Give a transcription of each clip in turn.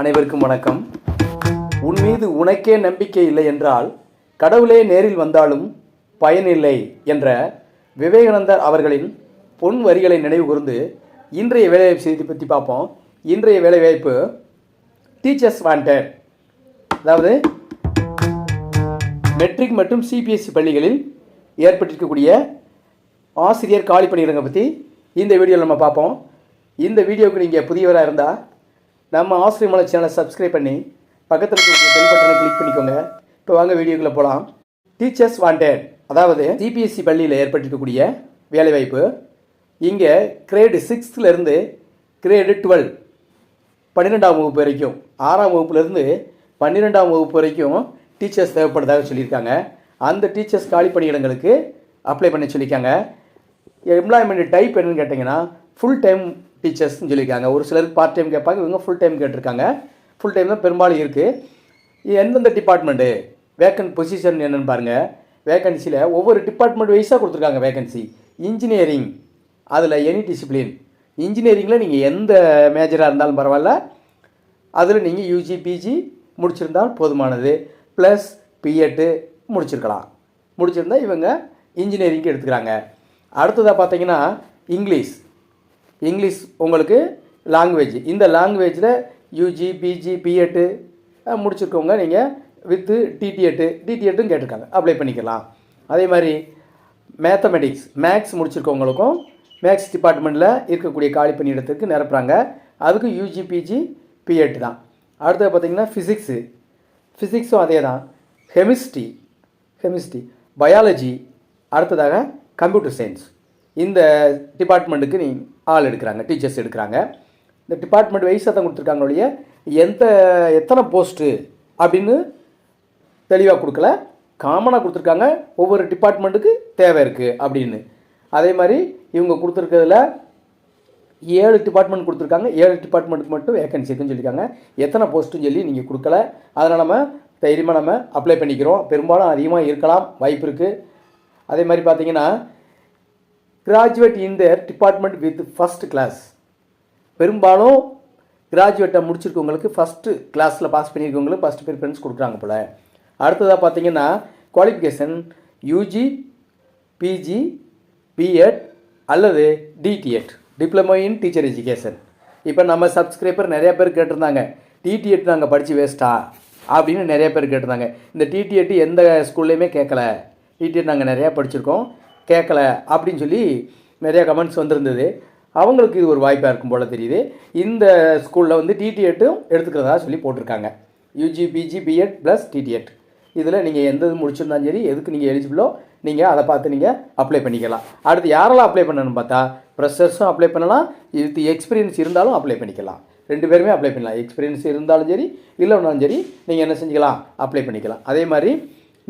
அனைவருக்கும் வணக்கம். உன் மீது உனக்கே நம்பிக்கை இல்லை என்றால் கடவுளே நேரில் வந்தாலும் பயனில்லை என்ற விவேகானந்தர் அவர்களின் பொன் வரிகளை நினைவு கூர்ந்து இன்றைய வேலைவாய்ப்பு செய்தி பற்றி பார்ப்போம். இன்றைய வேலைவாய்ப்பு டீச்சர்ஸ் வாண்டட் அதாவது மெட்ரிக் மற்றும் சிபிஎஸ்சி பள்ளிகளில் ஏற்பட்டிருக்கக்கூடிய ஆசிரியர் காலி பணியிடங்க பற்றி இந்த வீடியோவில் நம்ம பார்ப்போம். இந்த வீடியோவுக்கு நீங்கள் புதியவராக இருந்தால் நம்ம ஆசிரியர் மலை சேனலை சப்ஸ்கிரைப் பண்ணி பக்கத்தில் இருக்கிற பெல் பட்டனை கிளிக் பண்ணிக்கோங்க. இப்போ வாங்க வீடியோக்குள்ளே போகலாம் டீச்சர்ஸ் வாண்டட் அதாவது சிபிஎஸ்சி பள்ளியில் ஏற்பட்டிருக்கக்கூடிய வேலைவாய்ப்பு. இங்கே கிரேடு சிக்ஸ்த்துலேருந்து கிரேடு டுவெல் பன்னிரெண்டாம் வகுப்பு வரைக்கும் ஆறாம் வகுப்புலேருந்து பன்னிரெண்டாம் வகுப்பு வரைக்கும் டீச்சர்ஸ் தேவைப்படுறதாக சொல்லியிருக்காங்க. அந்த டீச்சர்ஸ் காலி பணியிடங்களுக்கு அப்ளை பண்ண சொல்லியிருக்காங்க. எம்ப்ளாய்மெண்ட் டைப் என்னன்னு கேட்டிங்கன்னா ஃபுல் டைம் டீச்சர்ஸ்னு சொல்லியிருக்காங்க. ஒரு சிலருக்கு பார்ட் டைம் கேட்பாங்க இவங்க ஃபுல் டைம் கேட்டிருக்காங்க. ஃபுல் டைம் தான் பெரும்பாலும் இருக்குது எந்தெந்த டிபார்ட்மெண்ட்டு வேக்கன்ட் பொசிஷன் என்னென்னு பாருங்கள் வேகன்சியில் ஒவ்வொரு டிபார்ட்மெண்ட் வைஸாக கொடுத்துருக்காங்க வேகன்சி இன்ஜினியரிங் அதில் எனி டிசிப்ளின் இன்ஜினியரிங்கில் நீங்கள் எந்த மேஜராக இருந்தாலும் பரவாயில்ல. அதில் நீங்கள் யூஜி பிஜி முடிச்சிருந்தால் போதுமானது. Plus B Ed முடிச்சிருக்கலாம். முடிச்சிருந்தால் இவங்க இன்ஜினியரிங்க்கு எடுத்துக்கிறாங்க. அடுத்ததாக பார்த்தீங்கன்னா இங்கிலீஷ் இங்கிலீஷ் உங்களுக்கு லாங்குவேஜ் இந்த லாங்குவேஜில் யூஜி பிஜி பிஎட்டு முடிச்சிருக்கவங்க நீங்கள் வித்து டிடிஎட்டு டிடிஎட்டும் கேட்டிருக்காங்க. அப்ளை பண்ணிக்கலாம். அதே மாதிரி மேத்தமெட்டிக்ஸ் மேக்ஸ் முடிச்சிருக்கவங்களுக்கும் மேக்ஸ் டிபார்ட்மெண்ட்டில் இருக்கக்கூடிய காலி பணியிடத்துக்கு நிரப்புறாங்க. அதுக்கு யூஜி பிஜி பிஎட் தான். அடுத்தது பார்த்தீங்கன்னா ஃபிசிக்ஸு ஃபிசிக்ஸும் அதே தான் கெமிஸ்ட்ரி கெமிஸ்ட்ரி பயாலஜி அடுத்ததாக கம்ப்யூட்டர் சயின்ஸ் இந்த டிபார்ட்மெண்ட்டுக்கு நீ ஆள் எடுக்கிறாங்க டீச்சர்ஸ் எடுக்கிறாங்க. இந்த டிபார்ட்மெண்ட் வைஸாக தான் கொடுத்துருக்காங்க ஒழிய எந்த எத்தனை போஸ்ட்டு அப்படின்னு தெளிவாக கொடுக்கல. காமனாக கொடுத்துருக்காங்க ஒவ்வொரு டிபார்ட்மெண்ட்டுக்கு தேவை இருக்குது அப்படின்னு. அதே மாதிரி இவங்க கொடுத்துருக்கிறதுல ஏழு டிபார்ட்மெண்ட் கொடுத்துருக்காங்க. ஏழு டிபார்ட்மெண்ட்டுக்கு மட்டும் வேகன்சி இருக்குன்னு சொல்லியிருக்காங்க. எத்தனை போஸ்ட்டுன்னு சொல்லி நீங்கள் கொடுக்கல. அதனால் நம்ம தைரியமாக நம்ம அப்ளை பண்ணிக்கிறோம். பெரும்பாலும் அதிகமாக இருக்கலாம் வாய்ப்பு இருக்குது அதே மாதிரி பார்த்திங்கன்னா graduate in their department with first class பெரும்பாலும் கிராஜுவேட்டை முடிச்சிருக்கவங்களுக்கு ஃபஸ்ட்டு கிளாஸில் பாஸ் பண்ணியிருக்கவங்களுக்கு ஃபஸ்ட் ப்ரிஃபரன்ஸ் கொடுக்குறாங்க போல். அடுத்ததாக பார்த்தீங்கன்னா குவாலிஃபிகேஷன் யூஜி பிஜி பிஎட் அல்லது DTEd diploma in teacher education இப்போ நம்ம சப்ஸ்கிரைபர் நிறைய பேர் கேட்டிருந்தாங்க டிடிஎட் நாங்கள் படித்து வேஸ்ட்டா அப்படின்னு நிறைய பேர் கேட்டிருந்தாங்க. இந்த டிடிஎட் எந்த ஸ்கூல்லையுமே கேட்கல டிடிஎட் நாங்கள் நிறையா படிச்சிருக்கோம். கேட்கல அப்படின்னு சொல்லி நிறையா கமெண்ட்ஸ் வந்திருந்தது. அவங்களுக்கு இது ஒரு வாய்ப்பாக இருக்கும் போல் தெரியுது. இந்த ஸ்கூலில் வந்து டிடிஎட்டும் எடுத்துக்கிறதா சொல்லி போட்டிருக்காங்க. UG PG BEd plus DTEd இதில் நீங்கள் எந்த இது முடிச்சிருந்தாலும் சரி எதுக்கு நீங்கள் எலிஜிபிளோ நீங்கள் அதை பார்த்து நீங்கள் அப்ளை பண்ணிக்கலாம். அடுத்து யாரெல்லாம் அப்ளை பண்ணணும்னு பார்த்தா ப்ரெஷர்ஸும் அப்ளை பண்ணலாம். இது எக்ஸ்பீரியன்ஸ் இருந்தாலும் அப்ளை பண்ணிக்கலாம். ரெண்டு பேருமே அப்ளை பண்ணலாம். எக்ஸ்பீரியன்ஸ் இருந்தாலும் சரி இல்லைனாலும் சரி நீங்கள் என்ன செஞ்சுக்கலாம்? அப்ளை பண்ணிக்கலாம். அதே மாதிரி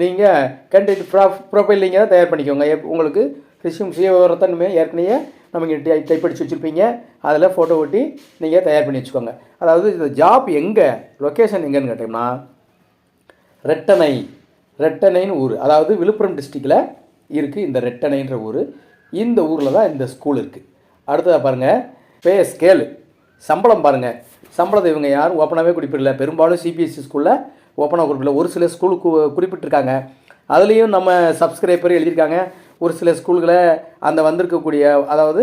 நீங்கள் கேண்டிடேட் ப்ரா ப்ரொஃபைல் நீங்கள் தயார் பண்ணிக்கோங்க. உங்களுக்கு ரிசியூம் சுய விவரத்தன்மே இனிமேல் ஏற்கனவே நமக்கு டை டைப் அடித்து வச்சுருப்பீங்க. அதில் ஃபோட்டோ ஒட்டி நீங்கள் தயார் பண்ணி வச்சுக்கோங்க. அதாவது இந்த ஜாப் எங்கே லொக்கேஷன் எங்கேன்னு கேட்டோம்னா ரெட்டனை ரெட்டனைன்னு ஊர். அதாவது விழுப்புரம் டிஸ்ட்ரிக்டில் இருக்குது இந்த ரெட்டனைன்ற ஊர். இந்த ஊரில் தான் இந்த ஸ்கூல் இருக்குது அடுத்ததாக பாருங்கள் பே ஸ்கேலு சம்பளம் பாருங்கள் சம்பளத்தை இவங்க யாரும் ஓப்பனாகவே குடிப்பிடல பெரும்பாலும் சிபிஎஸ்சி ஸ்கூலில் ஓப்பனாக குரூப்பில் ஒரு சில ஸ்கூலுக்கு குறிப்பிட்டிருக்காங்க. அதுலேயும் நம்ம சப்ஸ்கிரைபர் எழுதியிருக்காங்க. ஒரு சில ஸ்கூல்களை அந்த வந்திருக்கக்கூடிய அதாவது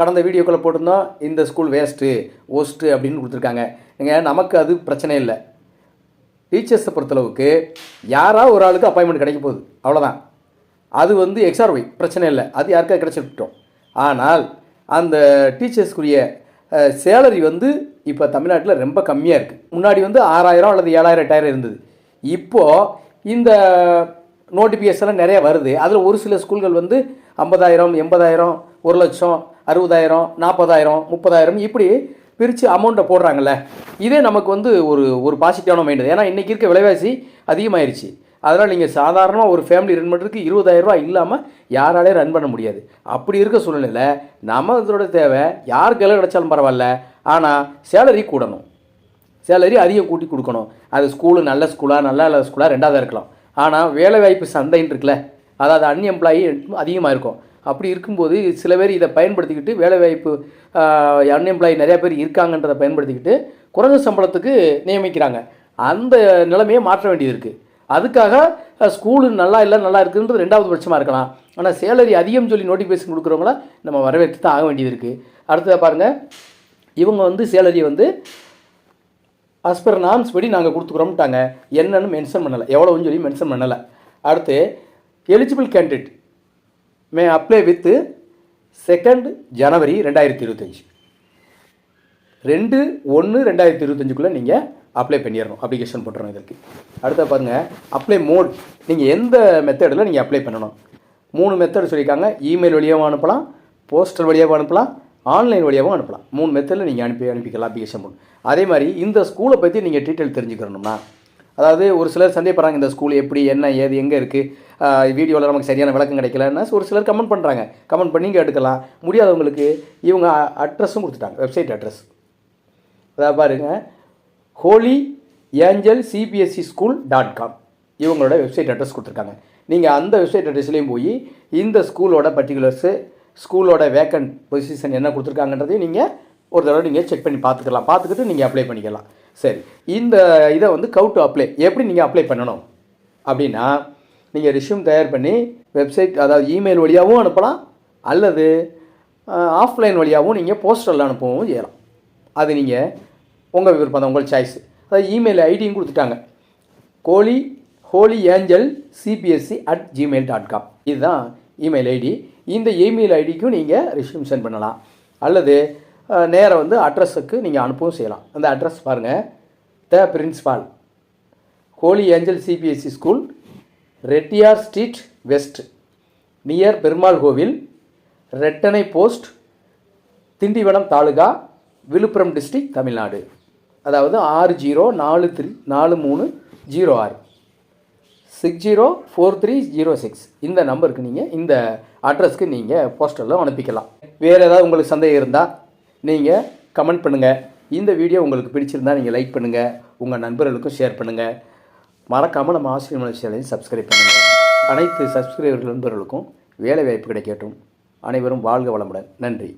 கடந்த வீடியோக்களை போட்டிருந்தோம். இந்த ஸ்கூல் வேஸ்ட்டு ஒஸ்ட்டு அப்படின்னு கொடுத்துருக்காங்க. ஏங்க நமக்கு அது பிரச்சனை இல்லை. டீச்சர்ஸை பொறுத்தளவுக்கு யாராவது ஒரு ஆளுக்கு அப்பாயின்மெண்ட் கிடைக்க போகுது. அவ்வளோதான் அது வந்து எக்ஸ்ஆர்ஒய் பிரச்சனை இல்லை. அது யாருக்காவது கிடச்சிட்டோம் ஆனால் அந்த டீச்சர்ஸ்க்குரிய சேலரி வந்து இப்போ தமிழ்நாட்டில் ரொம்ப கம்மியாக இருக்குது முன்னாடி வந்து ஆறாயிரம் அல்லது ஏழாயிரம் எட்டாயிரம் இருந்தது. இப்போது இந்த நோட்டிஃபிகேஷன்லாம் நிறைய வருது. அதில் ஒரு சில ஸ்கூல்கள் வந்து ஐம்பதாயிரம் எண்பதாயிரம் ஒரு லட்சம் அறுபதாயிரம் நாற்பதாயிரம் முப்பதாயிரம் இப்படி பிரித்து அமௌண்ட்டை போடுறாங்கல்ல. இதே நமக்கு வந்து ஒரு ஒரு பாசிட்டிவான மைண்டு ஏன்னா இன்றைக்கி இருக்க விலைவாசி அதிகமாயிருச்சு. அதனால் நீங்கள் சாதாரணமாக ஒரு ஃபேமிலி ரன் பண்ணுறதுக்கு இருபதாயிரரூபா இல்லாமல் யாராலையும் ரன் பண்ண முடியாது. அப்படி இருக்க சூழ்நிலையில் நமதோட தேவை யாருக்கு எல்லாம் கிடைச்சாலும் பரவாயில்ல. ஆனால் சேலரி கூடணும். சேலரி அதிகம் கூட்டி கொடுக்கணும். அது ஸ்கூலு நல்ல ஸ்கூலாக நல்ல நல்ல ஸ்கூலாக ரெண்டாவது இருக்கலாம். ஆனால் வேலைவாய்ப்பு சந்தைன்னு இருக்குல்ல அதாவது அன்எம்ப்ளாயி அதிகமாக இருக்கும். அப்படி இருக்கும்போது சில பேர் இதை பயன்படுத்திக்கிட்டு வேலைவாய்ப்பு அன்எம்ப்ளாயி நிறையா பேர் இருக்காங்கன்றதை பயன்படுத்திக்கிட்டு குறைஞ்ச சம்பளத்துக்கு நியமிக்கிறாங்க. அந்த நிலைமையை மாற்ற வேண்டியது இருக்குது அதுக்காக ஸ்கூலு நல்லா இல்லை நல்லா இருக்குன்றது ரெண்டாவது பட்சமாக இருக்கலாம். ஆனால் சேலரி அதிகம் சொல்லி நோட்டிஃபிகேஷன் கொடுக்குறவங்கள நம்ம வரவேற்று தான் ஆக வேண்டியது இருக்குது அடுத்ததாக பாருங்கள் இவங்க வந்து சேலரி வந்து as நாம்ஸ் நார்ம்ஸ் படி நாங்கள் கொடுத்துக்குறோம்ட்டாங்க. என்னன்னு மென்ஷன் பண்ணலை. எவ்வளோன்னு சொல்லி மென்ஷன் பண்ணலை. அடுத்து eligible candidate may apply with second ஜனவரி ரெண்டாயிரத்தி இருபத்தஞ்சி. ரெண்டு ஒன்று ரெண்டாயிரத்தி இருபத்தஞ்சுக்குள்ளே நீங்கள் அப்ளை பண்ணிடணும் அப்ளிகேஷன் போட்டுறோம் இதற்கு. அடுத்த பாருங்கள் அப்ளை மோட் நீங்கள் எந்த மெத்தடில் நீங்கள் அப்ளை பண்ணணும்? மூணு மெத்தட் சொல்லியிருக்காங்க. இமெயில் வழியாகவும் அனுப்பலாம் போஸ்டல் வழியாகவும் அனுப்பலாம் ஆன்லைன் வழியாகவும் அனுப்பலாம். மூணு மெத்தடில் நீங்கள் அனுப்பி அனுப்பிக்கலாம் அப்ளிகேஷன் போட்டு அதே மாதிரி இந்த ஸ்கூலை பற்றி நீங்கள் டீட்டெயில் தெரிஞ்சுக்கணும்னா அதாவது ஒரு சிலர் சந்தேகப்படுறாங்க இந்த ஸ்கூல் எப்படி என்ன ஏது எங்கே இருக்குது வீடியோவில் நமக்கு சரியான விளக்கம் கிடைக்கலன்னா ஒரு சிலர் கமெண்ட் பண்ணுறாங்க கமெண்ட் பண்ணி எடுக்கலாம். முடியாதவங்களுக்கு இவங்க அட்ரஸும் கொடுத்துட்டாங்க வெப்சைட் அட்ரஸ் அதாவது பாருங்க Holy Angel CBSE school dot com இவங்களோட வெப்சைட் அட்ரஸ் கொடுத்துருக்காங்க. நீங்கள் அந்த வெப்சைட் அட்ரஸ்லேயும் போய் இந்த ஸ்கூலோட பர்டிகுலர்ஸு ஸ்கூலோட வேக்கண்ட் பொசிஷன் என்ன கொடுத்துருக்காங்கன்றதையும் நீங்கள் ஒரு தடவை நீங்கள் செக் பண்ணி பார்த்துக்கலாம். பார்த்துக்கிட்டு நீங்கள் அப்ளை பண்ணிக்கலாம். சரி. இந்த இதை வந்து கவு டு அப்ளை எப்படி நீங்கள் அப்ளை பண்ணணும்? அப்படின்னா நீங்கள் ரிஷ்யூம் தயார் பண்ணி வெப்சைட் அதாவது இமெயில் வழியாகவும் அனுப்பலாம் அல்லது ஆஃப்லைன் வழியாகவும் நீங்கள் போஸ்டரில் அனுப்பவும் செய்யலாம். அது நீங்கள் உங்கள் விருப்பம் தான் உங்கள் சாய்ஸ் அதாவது இமெயில் ஐடியும் கொடுத்துட்டாங்க. கோலி Holy Angel CBSE at Gmail dot com இதுதான் இமெயில் ஐடி. இந்த இமெயில் ஐடிக்கும் நீங்கள் ரிஷ்யூம் சென்ட் பண்ணலாம். அல்லது நேராக வந்து அட்ரஸுக்கு நீங்கள் அனுப்பவும் செய்யலாம். அந்த அட்ரஸ் பாருங்கள் the principal. Holy Angel CBSE school Reddiyar street west. Near Perumal கோவில் ரெட்டனை போஸ்ட் திண்டிவனம் தாலுகா விழுப்புரம் டிஸ்ட்ரிக்ட் தமிழ்நாடு. அதாவது ஆறு ஜீரோ நாலு த்ரீ நாலு மூணு ஜீரோ ஆறு. Six zero four three zero six. இந்த நம்பருக்கு நீங்கள் இந்த அட்ரஸ்க்கு நீங்கள் போஸ்டரில் அனுப்பிக்கலாம். வேறு ஏதாவது உங்களுக்கு சந்தேகம் இருந்தால் நீங்கள் கமெண்ட் பண்ணுங்கள் இந்த வீடியோ உங்களுக்கு பிடிச்சிருந்தால் நீங்கள் லைக் பண்ணுங்கள் உங்கள் நண்பர்களுக்கும் ஷேர் பண்ணுங்கள் மறக்காமல் நம்ம ஆசிரியர் மலர்ச்சியாலையும் சப்ஸ்கிரைப் பண்ணுங்கள் அனைத்து சப்ஸ்கிரைபர் நண்பர்களுக்கும் வேலை வாய்ப்பு கிடைக்கட்டும். அனைவரும் வாழ்க வளமுடன். நன்றி.